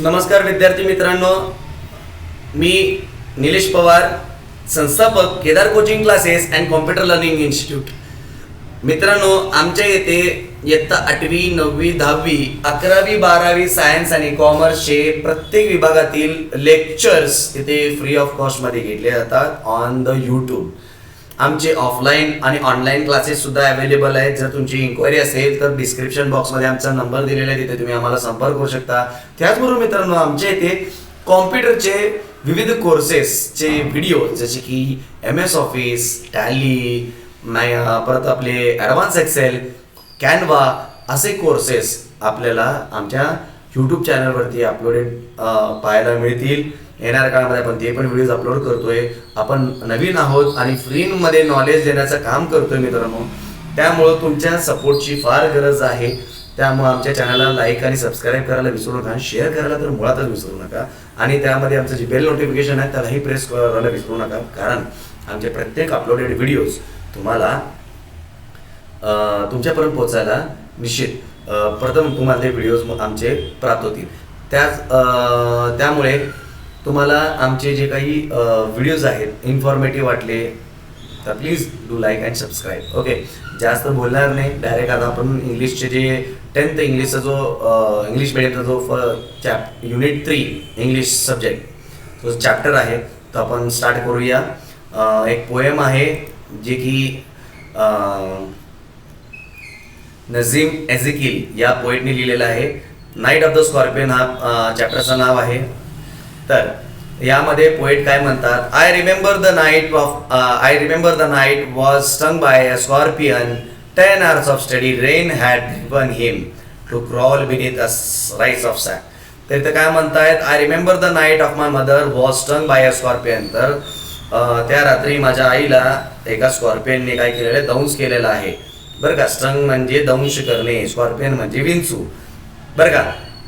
नमस्कार विद्यार्थी मित्रांनो. मी निलेश पवार संस्थापक Kedar coaching classes and computer learning institute मित्रांनो आमच्या येथे इयत्ता आठवी नववी दहावी अकरावी बारावी सायन्स आणि कॉमर्सचे प्रत्येक विभागातील लेक्चर्स इथे फ्री ऑफ कॉस्टमध्ये घेतले जातात ऑन द यूट्यूब आमचे ऑफलाईन आणि ऑनलाईन क्लासेस सुद्धा अवेलेबल आहेत. जर तुमची इन्क्वायरी असेल तर डिस्क्रिप्शन बॉक्समध्ये आमचा नंबर दिलेला आहे. तिथे तुम्ही आम्हाला संपर्क करू शकता. त्याचबरोबर मित्रांनो आमच्या इथे कॉम्प्युटरचे विविध कोर्सेसचे व्हिडिओ जसे की एम एस ऑफिस टॅली परत आपले ॲडव्हान्स एक्सेल कॅनवा असे कोर्सेस आपल्याला आमच्या यूट्यूब चॅनलवरती अपलोडेड पाहायला मिळतील. येणाऱ्या काळामध्ये आपण ते पण व्हिडिओज अपलोड करतोय. आपण नवीन आहोत आणि फ्रीमध्ये नॉलेज देण्याचं काम करतोय मित्रांनो. त्यामुळं तुमच्या सपोर्टची फार गरज आहे. त्यामुळे आमच्या चॅनलला लाईक आणि सबस्क्राईब करायला विसरू नका. शेअर करायला तर मुळातच विसरू नका. आणि त्यामध्ये आमचं जे बेल नोटिफिकेशन आहे त्यालाही प्रेस करायला विसरू नका. कारण आमचे प्रत्येक अपलोडेड व्हिडिओज तुम्हाला तुमच्यापर्यंत पोहोचायला निश्चित प्रथम तुम्हाला ते व्हिडिओज आमचे प्राप्त होतील. त्याच त्यामुळे तुम्हाला आमचे जे काही व्हिडिओज आहेत इन्फॉर्मेटिव्ह वाटले तर please do like and subscribe okay जास्त बोलणार नाही. डायरेक्ट आता आपण इंग्लिशचे जे टेन्थ इंग्लिशचा जो इंग्लिश मिडियमचा जो फ chap unit three English subject जो चॅप्टर आहे तो आपण स्टार्ट करूया. एक पोएम आहे जे की नझीम एझिकिल या पोएटने लिहिलेलं आहे. नाईट ऑफ द स्कॉर्पियन हा चॅप्टरचं नाव आहे. तर यामध्ये पोएट काय म्हणतात? I remember the night of I remember the night was stung by a scorpion ten hours of study rain had given him to crawl beneath a rice of sack तर इथं काय म्हणतायत? I remember the night of my mother was stung by a scorpion तर त्या रात्री माझ्या आईला एका स्कॉर्पियनने काय केलेलं आहे? दंश केलेला आहे. बरं का? स्टंग म्हणजे दंश करणे स्कॉर्पियन म्हणजे विंचू. बरं का?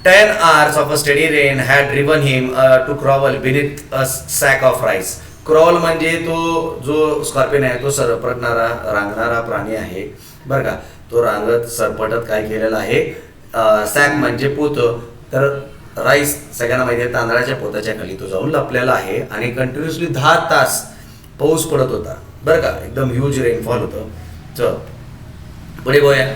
Ten of of a rain rain driven him him to crawl beneath a sack of rice crawl म्हणजे तो जो स्कॉर्पियन आहे तो सरपटणारा रांगणारा प्राणी आहे. बरं का? तो रांगत सरपटत काय केलेला आहे? सॅक म्हणजे पोत. तर राईस सगळ्यांना माहिती आहे तांदळाच्या पोताच्या खाली तो जाऊन लपलेला आहे आणि कंटिन्युअसली दहा तास पाऊस पडत होता. बरं का? एकदम ह्यूज रेनफॉल होतं. चल पुढे बोया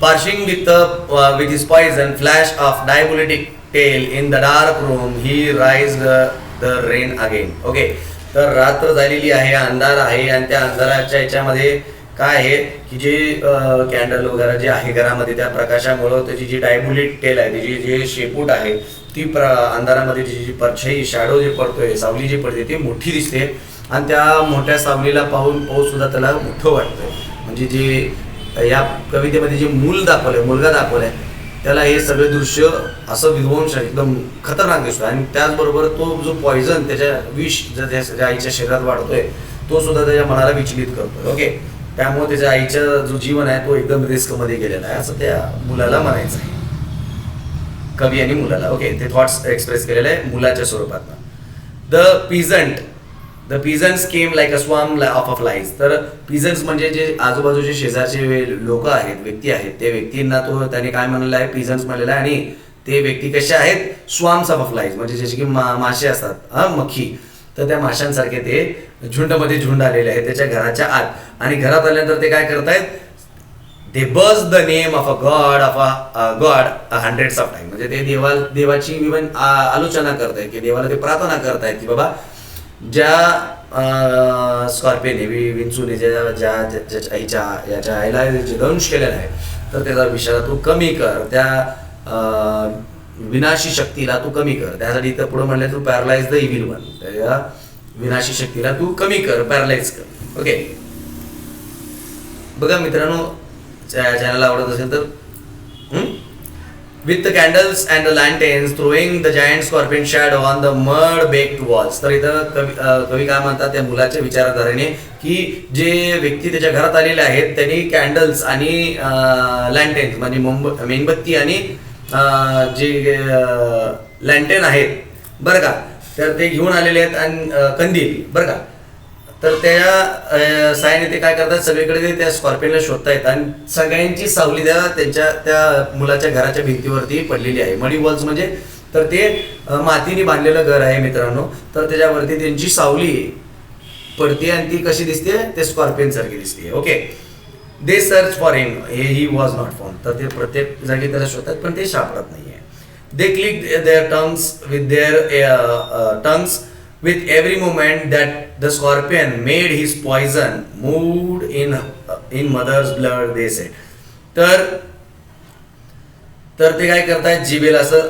Parching with the uh, with his poison flash of diabolic tail in the dark room, he raised the, the rain again. Okay तर रात्र झालेली आहे अंधार आहे आणि त्या अंधाराच्या याच्यामध्ये काय आहे? की जे कॅन्डल वगैरे जे आहे घरामध्ये त्या प्रकाशामुळं त्याची जी डायबुलेट टेल आहे त्याची जे शेपूट आहे ती प्र अंधारामध्ये जी जी परछाई शॅडो जे पडतोय सावली जी पडते ती मोठी दिसते. आणि त्या मोठ्या सावलीला पाहून पाऊस सुद्धा त्याला मोठं वाटतंय. म्हणजे जे या कवितेमध्ये जे मूल दाखवलंय मुलगा दाखवलाय त्याला हे सगळे दृश्य असं विध्वंस एकदम खतरनाक दिसतो आणि त्याचबरोबर तो जो पॉइझन त्याच्या विष ज्या आईच्या शरीरात वाढतोय तो सुद्धा त्याच्या मनाला विचलित करतोय. ओके त्यामुळे त्याच्या आईचा जो जीवन आहे तो एकदम रिस्कमध्ये गेलेला आहे. असं त्या मुलाला म्हणायचं आहे. कवी आणि मुलाला. ओके ते थॉट्स एक्सप्रेस केलेले आहे मुलाच्या स्वरूपात the peasant the peasants came like a swarm of of flies तर पिझन्स म्हणजे जे आजूबाजूचे शेजारचे लोक आहेत व्यक्ती आहेत ते व्यक्तींना तो त्याने काय म्हणलेलं आहे? पिझन्स म्हणलेला आहे. आणि ते व्यक्ती कसे आहेत? स्वाम्स ऑफ ऑफ फ्लाईज म्हणजे जसे की मा मासे असतात हा मखी तर त्या माशांसारखे ते झुंडमध्ये झुंड आलेले आहेत त्याच्या घराच्या आत. आणि घरात आल्यानंतर ते काय करतायत? They buzz the name of a god of a god hundreds of time म्हणजे ते देवा देवाची इवन आलोचना करतायत की देवाला ते प्रार्थना करतायत की बाबा ज्या स्कॉर्पियन वि विंचूने ज्या ज्या ज्या- ज्याच्या आईच्या याच्या आईला जे दंश केलेला आहे तर त्याचा विषारा तू कमी कर. त्या विनाशी शक्तीला तू कमी कर. त्यासाठी तर पुढे म्हणलं to paralyse the evil one त्या विनाशी शक्तीला तू कमी कर पॅरलाइज कर. ओके बघा मित्रांनो चॅनल आवडत असेल तर with the candles and the lanterns throwing the giant scorpion shadow on the mud baked walls. तर इथं कवी कवी काय म्हणतात त्या मुलाच्या विचारधारेने की जे व्यक्ती त्याच्या घरात आलेले आहेत त्यांनी कॅन्डल्स आणि लँटेन्स म्हणजे मोमब मेणबत्ती आणि जे लँटेन आहेत बरं का? तर ते घेऊन आलेले आहेत आणि कंदील बरं का? तर त्या सायने ते काय करतात सगळीकडे ते त्या स्कॉर्पियनला शोधतायत आणि सगळ्यांची सावली त्या त्यांच्या त्या मुलाच्या घराच्या भिंतीवरती पडलेली आहे. मडी वॉल्स म्हणजे तर ते मातीने बांधलेलं घर आहे मित्रांनो. तर त्याच्यावरती त्यांची सावली पडते आणि ती कशी दिसते? ते स्कॉर्पियन सारखी दिसते. Okay? They search for him he he was not found तर ते प्रत्येक जागी त्याला शोधतात पण ते सापडत नाहीये. They click their tongues with their tongues with every moment that the scorpion made his poison, moved in in mother's blood, they said. तर तर ते काय करतायत? जिबेला असं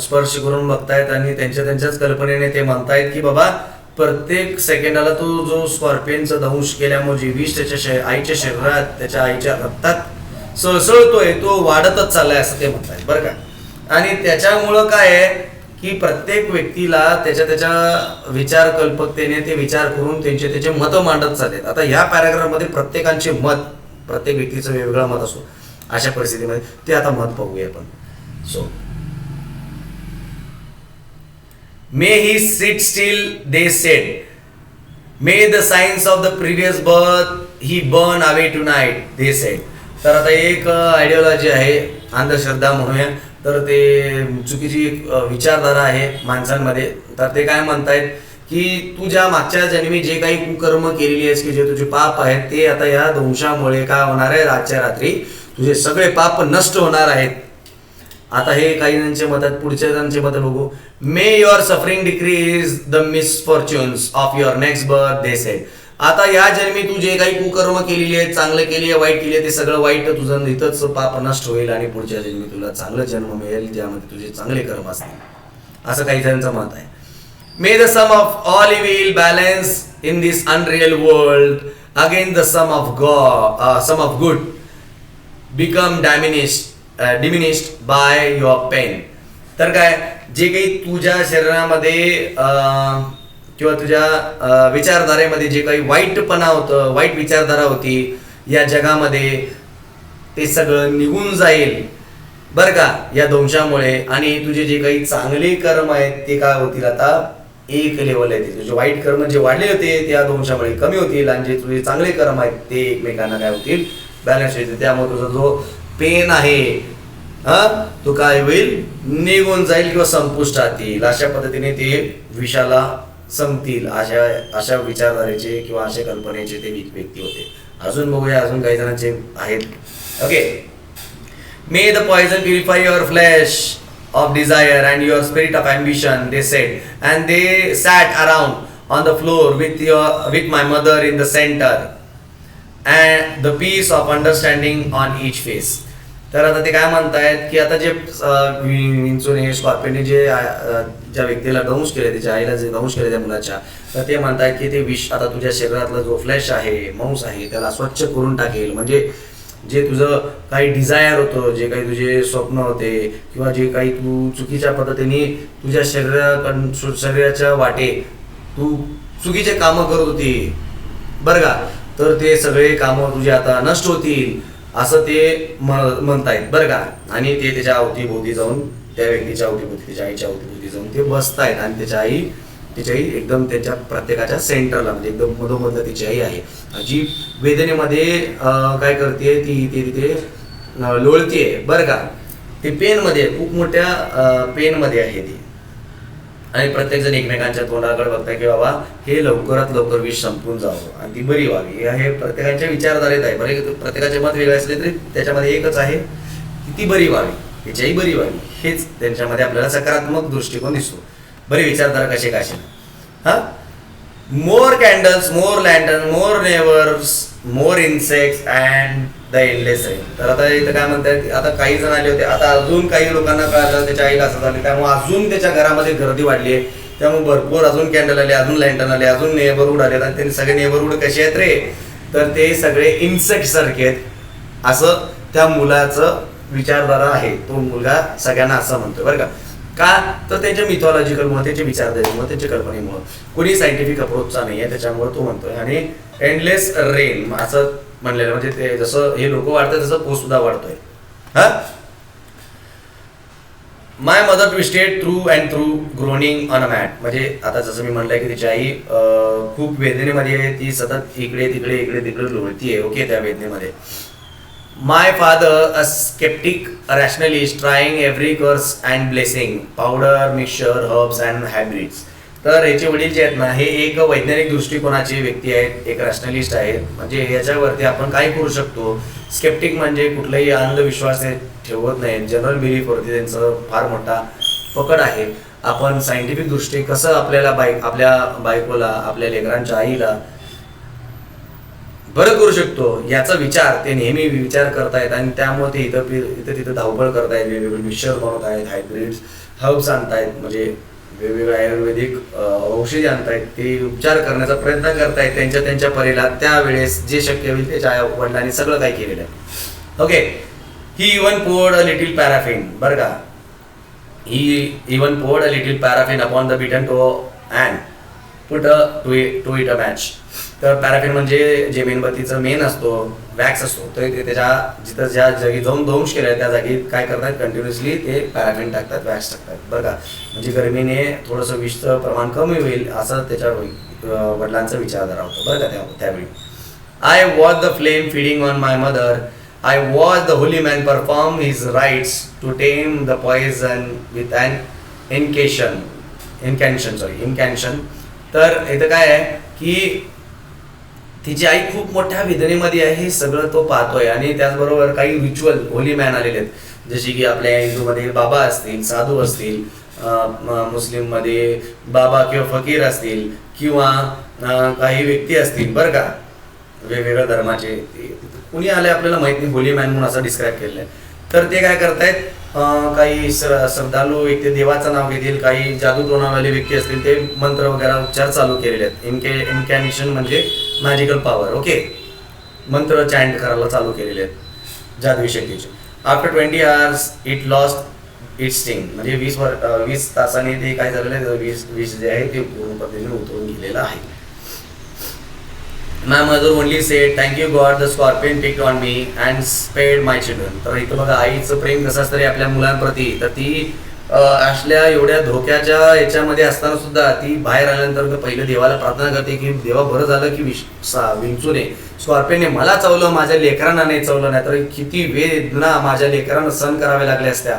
स्पर्श करून बघतायत आणि त्यांच्या त्यांच्याच कल्पनेने ते म्हणतायत की बाबा प्रत्येक सेकंडाला तो जो स्कॉर्पियनचा दंश केल्यामुळे विष त्याच्या शे- आईच्या शरीरात त्याच्या आईच्या रक्तात सळसळतोय तो वाढतच चाललाय असं ते म्हणतायत. बरं का? आणि त्याच्यामुळं काय आहे? की प्रत्येक व्यक्तीला त्याच्या त्याच्या विचार कल्पकतेने ते विचार करून त्यांचे त्याचे मतं मांडत चाललेत. आता ह्या पॅराग्राफमध्ये प्रत्येकांचे मत प्रत्येक व्यक्तीचं वेगवेगळं मत असो अशा परिस्थितीमध्ये ते आता मत पाहूया आपण. So may he sit still they said may the sins of the previous birth he burn away tonight they said तर आता एक uh, आयडिओलॉजी आहे अंधश्रद्धा म्हणूया. तर ते चुकीची विचारधारा आहे माणसांमध्ये. तर ते काय म्हणतायत की तुझ्या मागच्या जन्मी जे काही कुकर्म केलेली आहेस की जे तुझे पाप आहेत ते आता या ध्वंशामुळे काय होणार आहे? रातच्या रात्री तुझे सगळे पाप नष्ट होणार आहेत. आता हे काही जणांचे मत आहेत पुढच्या जणांचे मत बघू. May your suffering decrease the misfortunes of your next birth they said आता या जन्मी तू जे काही कुकर्म केलेली आहे चांगलं केली आहे वाईट केली आहे ते सगळं वाईट तुझं इथंच पाप नष्ट होईल आणि पुढच्या जन्मी तुला चांगलं जन्म मिळेल ज्यामध्ये तुझे चांगले कर्म असतील. असं काही जणांचं मत आहे. May the sum of all will balance in this unreal world again the sum of गॉ sum of good become diminished diminished by your pain तर काय जे काही तुझ्या शरीरामध्ये uh, किंवा तुझ्या विचारधारेमध्ये जे काही वाईटपणा होतं वाईट विचारधारा होती या जगामध्ये ते सगळं निघून जाईल. बरं का? या दोंशामुळे आणि तुझे जे काही चांगले कर्म आहेत ते काय होतील आता? एक लेवल आहे तुझे वाईट कर्म जे वाढले होते त्या दोंशामुळे कमी होतील. आणि जे तुझे चांगले कर्म आहेत ते एकमेकांना काय होतील? बॅलन्स होईल. त्यामुळे तुझा जो पेन आहे हा तो काय होईल? निघून जाईल किंवा संपुष्टात येईल. अशा पद्धतीने ते विषाला संपतील अशा अशा विचारधारेचे किंवा अशा कल्पनेचे ते व्यक्ती होते. अजून बघूया अजून काही जणांचे आहेत. Okay may the poison purify your flesh of desire and your spirit of ambition they said and they sat around on the floor with your with my mother in the centre and the peace of understanding on each face तर आता ते काय म्हणतायत की आता जे अं, विंचूने जे ज्या व्यक्तीला दंश केले त्याच्या आईला जे दंश केले त्या मुलाच्या तर ते म्हणतात की ते विष आता तुझ्या शरीरातला जो फ्लॅश आहे मांस आहे त्याला स्वच्छ करून टाकेल. म्हणजे जे तुझं काही डिझायर होतं जे काही तुझे स्वप्न होते किंवा जे काही तू चुकीच्या पद्धतीने तुझ्या शरीराकड शरीराच्या वाटे तू चुकीचे कामं करत होती बरं का? तर ते सगळे कामं तुझे आता नष्ट होतील. असं ते म्हणतायत. बरं का? आणि ते त्याच्या अवतीभोवती जाऊन त्या व्यक्तीच्या अवतीभोवती त्याच्या आईच्या अवतीभोवती जाऊन ते बसतायत. आणि त्याच्या आई तिची आई एकदम त्यांच्या प्रत्येकाच्या सेंटरला म्हणजे एकदम मधोमधलं तिची आई आहे. जी वेदनेमध्ये काय करते ती ती तिथे लोळतीये. बरं का? ती पेनमध्ये खूप मोठ्या पेनमध्ये आहे ती. आणि प्रत्येक जण एकमेकांच्या तोंडाकडे बघताय की बाबा हे लवकरात लवकर विष संपून जावं आणि ती बरी व्हावी. हे प्रत्येकाच्या विचारधारेत आहे. बरे प्रत्येकाचे मत वेगळे असले तरी त्याच्यामध्ये एकच आहे की ती बरी व्हावी. तिच्याही बरी व्हावी. हेच त्यांच्यामध्ये आपल्याला सकारात्मक दृष्टिकोन दिसतो. बरे विचारधारा कसे कसे हा? More candles more lanterns more neighbours more insects and the endless आहे. तर आता इथं काय म्हणतात आता काही जण आले होते. आता अजून काही लोकांना कळालं त्याच्या आईला असं झालं. त्यामुळे अजून त्याच्या घरामध्ये गर्दी वाढली आहे. त्यामुळे भरपूर अजून कॅन्डल आले अजून लँटन आले अजून नेबरहूड आले आणि ते सगळे नेबरहूड कसे आहेत रे? तर ते सगळे इन्सेक्ट सारखे आहेत. असं त्या मुलाचं विचारधारा आहे. तो मुलगा सगळ्यांना असं म्हणतोय बरं का? का? तर त्यांच्या मिथॉलॉजिकलमुळे त्यांच्या विचारधारेमुळे त्याच्या कल्पनेमुळे. कोणी सायंटिफिक अप्रोचचा नाही आहे त्याच्यामुळे तो म्हणतोय. आणि एंडलेस रेन असं म्हणलेलं. म्हणजे ते जसं हे लोक वाढतात तसं पोस्ट सुद्धा वाढतोय. हा? My mother twisted through and through groaning on a mat म्हणजे आता जसं मी म्हणलंय की तिची आई खूप वेदनेमध्ये आहे. ती सतत इकडे तिकडे इकडे तिकडे लोळती आहे ओके त्या वेदनेमध्ये. My father a sceptic rationalist trying every curse and blessing powder mixture herbs and hybrids तर याचे वडील जे आहेत ना हे एक वैज्ञानिक दृष्टिकोनाचे व्यक्ती आहेत एक रॅशनलिस्ट आहेत. म्हणजे याच्यावरती आपण काय करू शकतो. स्केप्टिक म्हणजे कुठलाही अंधविश्वास हे ठेवत नाही. जनरल बिलीफवरती त्यांचं फार मोठा पकड आहे. आपण सायंटिफिक दृष्टी कसं आपल्याला बाईक आपल्या बायकोला आपल्या लेकरांच्या आईला बरं करू शकतो याचा विचार ते नेहमी विचार करतायत आणि त्यामुळे ते इथं इथं तिथं धावपळ करतायत. वेगवेगळे मिक्सर बनवत आहेत हायब्रिड्स हब्स आणतायत. म्हणजे वेगवेगळ्या आयुर्वेदिक औषधी आणतायत ते उपचार करण्याचा प्रयत्न करतायत त्यांच्या त्यांच्या परीला त्यावेळेस जे शक्य होईल त्याच्या आई वडिलांनी सगळं काही केलेलं आहे. Okay? He even poured a little paraffin बरं का? He even poured a little paraffin upon the beaten toe and put a to to it a match. तर पॅराफिन म्हणजे जे मेणबत्तीचं मेन असतो वॅक्स असतो तर ते त्याच्या जिथं ज्या जागी जाऊन दंश केलं त्या जागी काय करतात कंटिन्युअसली ते पॅराफिन टाकतात वॅक्स टाकतात. बरं का? म्हणजे गरमीने थोडंसं विषचं प्रमाण कमी होईल असं त्याच्यावर होईल वडिलांचा विचारधारा होतो. बरं का? त्यावेळी. I watched the flame feeding on my mother I watched the holy man perform his rites to tame the poison with an incantation incantation sorry incantation तर इथं काय आहे की तिची आई खूप मोठ्या वेदनेमध्ये आहे हे सगळं तो पाहतोय. आणि त्याचबरोबर काही रिच्युअल होली मॅन आलेले आहेत. जसे की आपल्या हिंदूमध्ये बाबा असतील साधू असतील मुस्लिममध्ये बाबा किंवा फकीर असतील किंवा काही व्यक्ती असतील बरं का? वेगवेगळ्या धर्माचे. कुणी आले आपल्याला माहीत नाही होली मॅन म्हणून असं डिस्क्राईब केलेलं आहे तर ते काय करतायत? काही श्र- श्रद्धालू व्यक्ती देवाचं नाव घेतील काही जादू टोणावाले व्यक्ती असतील ते मंत्र वगैरे उपचार चालू केलेले आहेत. इनके इनकॅनिशन म्हणजे मॅजिकल पॉवर ओके मंत्र चॅन्ट करायला चालू केलेले आहेत. जादवी शक्तीचे. After twenty hours it lost it sting म्हणजे वीस वर वीस तासाने ते काय झालेलं आहे? वीस वीस जे आहे ते पूर्ण पद्धतीने उतरून गेलेलं आहे. My mother only said thank you God the scorpion pick on me and spared my children तर इथं बघा आईचं प्रेम कसं असतं आपल्या मुलांप्रती? तर ती असल्या एवढ्या धोक्याच्या याच्यामध्ये असताना सुद्धा ती बाहेर आल्यानंतर पहिलं देवाला प्रार्थना करते की देवा बरं झालं की विश सा विंचूने स्कॉर्पियनने मला चावलं माझ्या लेकरांना नाही चावलं नाही तर किती वेदना माझ्या लेकरांना सहन कराव्या लागल्या असत्या.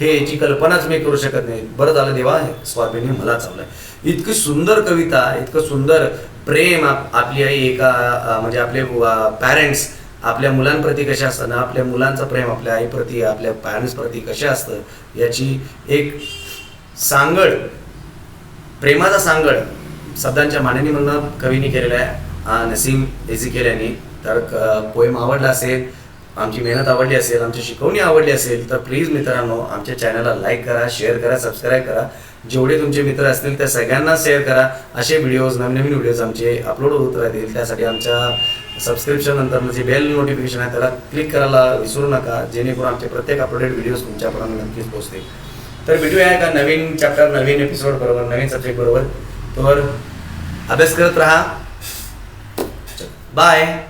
हे याची कल्पनाच मी करू शकत नाही. बरं झालं देवा स्वामींनी मला चावलंय इतकी सुंदर कविता इतकं सुंदर प्रेम आपली आई एका म्हणजे आपले पॅरेंट्स आपल्या मुलांप्रती कसे असतं ना आपल्या मुलांचं प्रेम आपल्या आईप्रती आपल्या पॅरेंट्सप्रती कसे असतं याची एक सांगड प्रेमाचा सांगड शब्दांच्या मांडणी म्हणून कवीने केलेला आहे. नसीम एझिकेल यांनी. तर पोएम आवडला असेल आमची मेहनत आवडली असेल आमची शिकवणी आवडली असेल तर प्लीज मित्रांनो आमच्या चॅनलला लाईक करा शेअर करा सबस्क्राईब करा. जेवढे तुमचे मित्र असतील त्या सगळ्यांना शेअर करा. असे व्हिडिओज नवीन नवीन व्हिडिओज आमचे अपलोड होत राहतील. त्यासाठी आमच्या सबस्क्रिप्शन नंतर जे बेल नोटिफिकेशन आहे त्याला क्लिक करायला विसरू नका. जेणेकरून आमचे प्रत्येक अपलोडेड व्हिडिओज तुमच्यापर्यंत नक्कीच पोहोचतील. तर व्हिडिओ आहे का नवीन चॅप्टर नवीन एपिसोड बरोबर नवीन सब्जेक्ट बरोबर. तर अभ्यास करत राहा. बाय